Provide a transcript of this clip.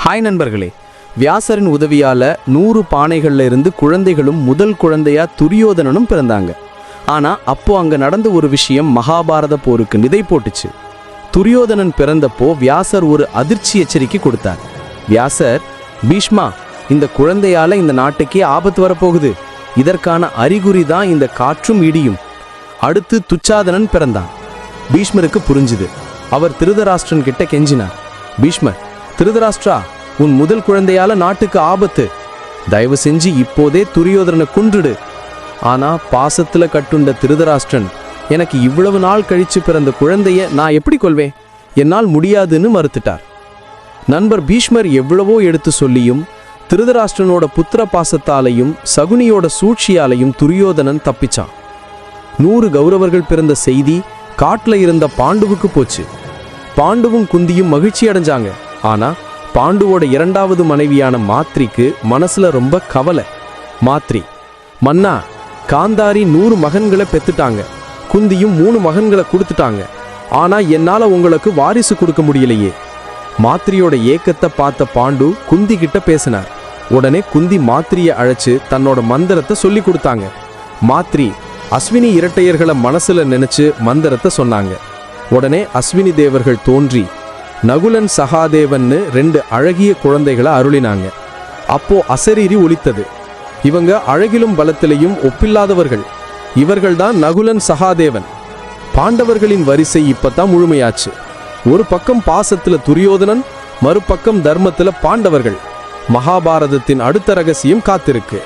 Hi நண்பர்களே வியாசரின் உதவியால நூறு பானைகள்ல இருந்து குழந்தைகளும் முதல் குழந்தையா துரியோதனனும் பிறந்தாங்க. ஆனா அப்போ அங்க நடந்த ஒரு விஷயம் மகாபாரத போருக்கு நிதை போட்டுச்சு. துரியோதனன் பிறந்தப்போ வியாசர் ஒரு அதிர்ச்சி எச்சரிக்கை கொடுத்தார். வியாசர் பீஷ்மா இந்த குழந்தையால இந்த நாட்டுக்கே ஆபத்து வரப்போகுது. இதற்கான அறிகுறி தான் இந்த காற்றும் இடியும். அடுத்து துச்சாதனன் பிறந்தான். பீஷ்மருக்கு புரிஞ்சுது. அவர் திருதராஷ்டிரன் கிட்ட கெஞ்சினார். பீஷ்மர் திருதராஷ்டிரா உன் முதல் குழந்தையால நாட்டுக்கு ஆபத்து. தயவு செஞ்சு இப்போதே துரியோதரனை கொன்றுடு. ஆனா பாசத்துல கட்டுண்ட திருதராஷ்டிரன் எனக்கு இவ்வளவு நாள் கழிச்சு பிறந்த குழந்தைய நான் எப்படி கொள்வேன் என்னால் முடியாதுன்னு மறுத்துட்டார். நண்பர் பீஷ்மர் எவ்வளவோ எடுத்து சொல்லியும் திருதராஷ்டிரனோட புத்திர பாசத்தாலையும் சகுனியோட சூழ்ச்சியாலையும் துரியோதனன் தப்பிச்சான். நூறு கௌரவர்கள் பிறந்த செய்தி காட்டுல இருந்த பாண்டுவுக்கு போச்சு. பாண்டுவும் குந்தியும் மகிழ்ச்சி அடைஞ்சாங்க. ஆனா பாண்டுவோட இரண்டாவது மனைவியான மாத்ரிக்கு மனசுல ரொம்ப கவலை. மாத்ரி மன்னா காந்தாரி நூறு மகன்களை பெத்துட்டாங்க. குந்தியும் மூணு மகன்களை கொடுத்துட்டாங்க. ஆனா என்னால உங்களுக்கு வாரிசு கொடுக்க முடியலையே. மாத்ரியோட ஏக்கத்தை பார்த்த பாண்டு குந்தி கிட்ட பேசினார். உடனே குந்தி மாத்ரிய அழைச்சு தன்னோட மந்திரத்தை சொல்லி கொடுத்தாங்க. மாத்ரி அஸ்வினி இரட்டையர்களை மனசுல நினைச்சு மந்திரத்தை சொன்னாங்க. உடனே அஸ்வினி தேவர்கள் தோன்றி நகுலன் சகாதேவன்னு ரெண்டு அழகிய குழந்தைகளை அருளினாங்க. அப்போ அசரீரி ஒலித்தது. இவங்க அழகிலும் பலத்திலையும் ஒப்பில்லாதவர்கள். இவர்கள்தான் நகுலன் சகாதேவன். பாண்டவர்களின் வரிசை இப்பதான் முழுமையாச்சு. ஒரு பக்கம் பாசத்துல துரியோதனன் மறுபக்கம் தர்மத்துல பாண்டவர்கள். மகாபாரதத்தின் அடுத்த ரகசியம் காத்திருக்கு.